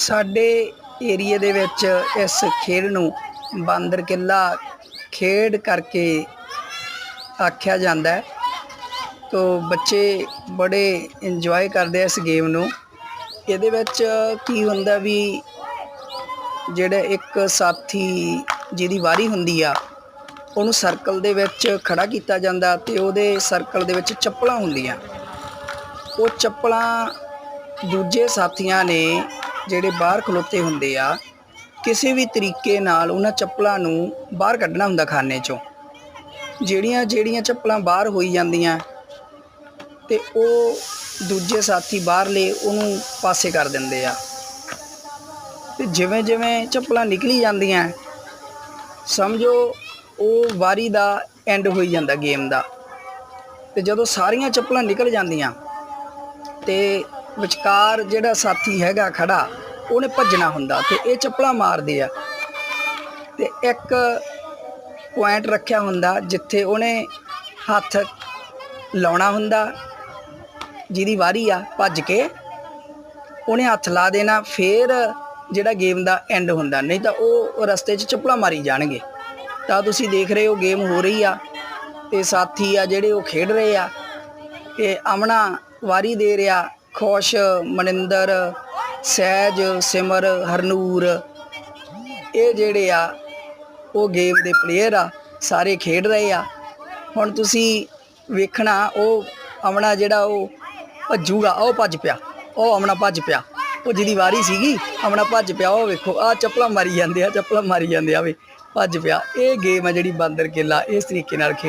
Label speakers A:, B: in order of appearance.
A: ਸਾਡੇ ਏਰੀਏ ਦੇ ਵਿੱਚ ਇਸ ਖੇਡ ਨੂੰ ਬਾਂਦਰ ਕਿੱਲਾ ਖੇਡ ਕਰਕੇ ਆਖਿਆ ਜਾਂਦਾ ਹੈ। ਤੋ ਬੱਚੇ ਬੜੇ ਇੰਜੋਏ ਕਰਦੇ ਆ ਇਸ ਗੇਮ ਨੂੰ। ਇਹਦੇ ਵਿੱਚ ਕੀ ਹੁੰਦਾ ਵੀ ਜਿਹੜਾ ਇੱਕ ਸਾਥੀ ਜਿਹਦੀ ਵਾਰੀ ਹੁੰਦੀ ਆ, ਉਹਨੂੰ ਸਰਕਲ ਦੇ ਵਿੱਚ ਖੜਾ ਕੀਤਾ ਜਾਂਦਾ ਤੇ ਉਹਦੇ ਸਰਕਲ ਦੇ ਵਿੱਚ ਚੱਪਲਾਂ ਹੁੰਦੀਆਂ। ਉਹ ਚੱਪਲਾਂ ਦੂਜੇ ਸਾਥੀਆਂ ਨੇ ਜਿਹੜੇ ਬਾਹਰ ਖਲੋਤੇ ਹੁੰਦੇ ਆ, ਕਿਸੇ ਵੀ ਤਰੀਕੇ ਨਾਲ ਉਹਨਾਂ ਚੱਪਲਾਂ ਨੂੰ ਬਾਹਰ ਕੱਢਣਾ ਹੁੰਦਾ ਖਾਨੇ ਚੋਂ। ਜਿਹੜੀਆਂ ਜਿਹੜੀਆਂ ਚੱਪਲਾਂ ਬਾਹਰ ਹੋਈ ਜਾਂਦੀਆਂ ਤੇ ਉਹ ਦੂਜੇ ਸਾਥੀ ਬਾਹਰਲੇ ਉਹਨੂੰ ਪਾਸੇ ਕਰ ਦਿੰਦੇ ਆ। ਤੇ ਜਿਵੇਂ ਜਿਵੇਂ ਚੱਪਲਾਂ ਨਿਕਲੀ ਜਾਂਦੀਆਂ, ਸਮਝੋ ਉਹ ਵਾਰੀ ਦਾ ਐਂਡ ਹੋਈ ਜਾਂਦਾ ਗੇਮ ਦਾ। ਤੇ ਜਦੋਂ ਸਾਰੀਆਂ ਚੱਪਲਾਂ ਨਿਕਲ ਜਾਂਦੀਆਂ ਤੇ ਵਿਚਕਾਰ ਜਿਹੜਾ ਸਾਥੀ ਹੈਗਾ ਖੜਾ ਉਹਨੇ ਭੱਜਣਾ ਹੁੰਦਾ ਤੇ ਇਹ ਚੱਪਲਾਂ ਮਾਰਦੇ ਆ। ਤੇ ਇੱਕ ਪੁਆਇੰਟ ਰੱਖਿਆ ਹੁੰਦਾ ਜਿੱਥੇ ਉਹਨੇ ਹੱਥ ਲਾਉਣਾ ਹੁੰਦਾ, ਜਿਹਦੀ ਵਾਰੀ ਆ ਭੱਜ ਕੇ, ਉਹਨੇ ਹੱਥ ਲਾ ਦੇਣਾ, ਫੇਰ ਜਿਹੜਾ ਗੇਮ ਦਾ ਐਂਡ ਹੁੰਦਾ, ਨਹੀਂ ਤਾਂ ਉਹ ਰਸਤੇ 'ਚ ਚੱਪਲਾਂ ਮਾਰੀ ਜਾਣਗੇ। ਤਾਂ ਤੁਸੀਂ ਦੇਖ ਰਹੇ ਹੋ ਗੇਮ ਹੋ ਰਹੀ ਆ, ਤੇ ਸਾਥੀ ਆ ਜਿਹੜੇ ਉਹ ਖੇਡ ਰਹੇ ਆ, ਤੇ ਆਮਣਾ ਵਾਰੀ ਦੇ ਰਿਹਾ, ਖੁਸ਼, ਮਨਿੰਦਰ ਸਹਿਜ ਸਿਮਰ ਹਰਨੂਰ। ਇਹ ਜਿਹੜੇ ਆ, ਉਹ ਗੇਮ ਦੇ ਪਲੇਅਰ ਆ, ਸਾਰੇ ਖੇਡ ਰਹੇ ਆ। ਹੁਣ ਤੁਸੀਂ ਵੇਖਣਾ, ਉਹ ਆਮਣਾ ਜਿਹੜਾ ਉਹ ਭੱਜੂਗਾ, ਉਹ ਭੱਜ ਪਿਆ। ਉਹ ਆਮਣਾ ਭੱਜ ਪਿਆ। ਉਹ ਜਿਹਦੀ ਵਾਰੀ ਸੀਗੀ ਆਮਣਾ ਭੱਜ ਪਿਆ। ਉਹ ਵੇਖੋ ਆ ਚੱਪਲਾਂ ਮਾਰੀ ਜਾਂਦੇ ਆ ਚੱਪਲਾਂ ਮਾਰੀ ਜਾਂਦੇ ਆ ਵੇ ਭੱਜ ਪਿਆ। ਇਹ ਗੇਮ ਆ ਜਿਹੜੀ ਬਾਂਦਰ ਕਿੱਲਾ ਇਸ ਤਰੀਕੇ ਨਾਲ ਖੇਡ